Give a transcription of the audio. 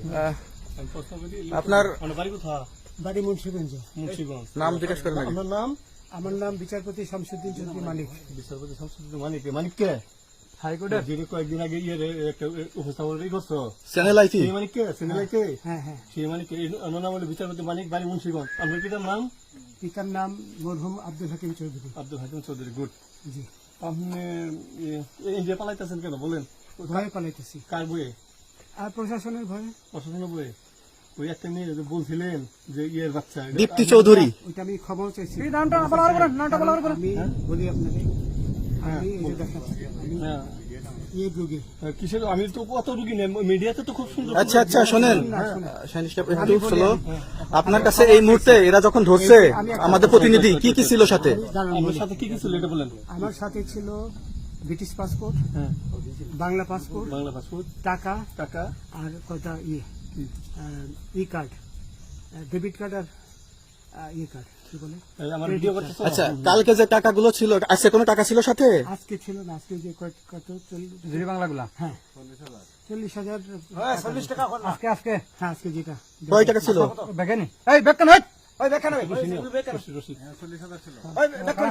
আহ, আপনার আমার বাড়ি মুন্সিগঞ্জ মুন্সিগঞ্জ নাম জিজ্ঞেস করেন। আপনার নাম আমার নাম বিচারপতি শামসুদ্দিন চৌধুরী মালিক বিচারপতি শামসুদ্দিন মানিক মানিক কে হাইকোর্টের যিনি কয়েকদিন আগে ইয়ে একটা উপস্থাপন করছ চ্যানেল আইটি সেই মানিক কে সিনেলাই কে হ্যাঁ হ্যাঁ সেই মানিক কে নাম হলো বিচারপতি মানিক বাড়ি মুন্সিগঞ্জ আপনার পিতার নাম পিতার নাম মরহুম আব্দুল হাকিম চৌধুরী আব্দুল হাকিম চৌধুরী গুড জি আপনি ইন্ডিয়া পালাইতেছেন কেন বলেন ভয়ে পালাইতেছি কার বইয়ে আর প্রশাসনের ভয়ে? প্রশাসনের বইয়ে ওই একটা মেয়ে বলছিলেন যে ইয়ের বাচ্চা দীপ্তি চৌধুরী। ওইটা আমি খবর চাইছি। নামটা বলার পরে নামটা বলার পরে আমি বলি আপনাকে। আমি এই দেখাচ্ছি হ্যাঁ। ইয়ে কিসের আমি তো কত রুগী নেই মিডিয়াতে তো খুব সুন্দর আচ্ছা আচ্ছা শোনেন। শাহিন সাহেব, একটু স্লো আপনার কাছে এই মুহূর্তে এরা যখন ধরছে আমাদের প্রতিনিধি কি কি ছিল সাথে কি কি ছিল এটা বলেন। আমার সাথে ছিল ব্রিটিশ পাসপোর্ট হ্যাঁ। বাংলা পাসপোর্ট বাংলা পাসপোর্ট টাকা টাকা। আর কয়টা ইয়ে ই কার্ড ডেবিট কার্ড আর আহ, ইয়ে কার্ড কি বলে? আমার ভিডিও আচ্ছা কালকে যে টাকাগুলো ছিল আজকে কোনো টাকা ছিল সাথে? আজকে ছিল না আজকে যে কয়- কত চল্লিশ বাংলাগুলা? হ্যাঁ। চল্লিশ হাজার। চল্লিশ টাকা আজকে আজকে। হ্যাঁ আজকে যেটা। কয় টাকা ছিল? বেকেনি এই বেকেন হই ওই বেকেন ওই রসিদ এই বেকেন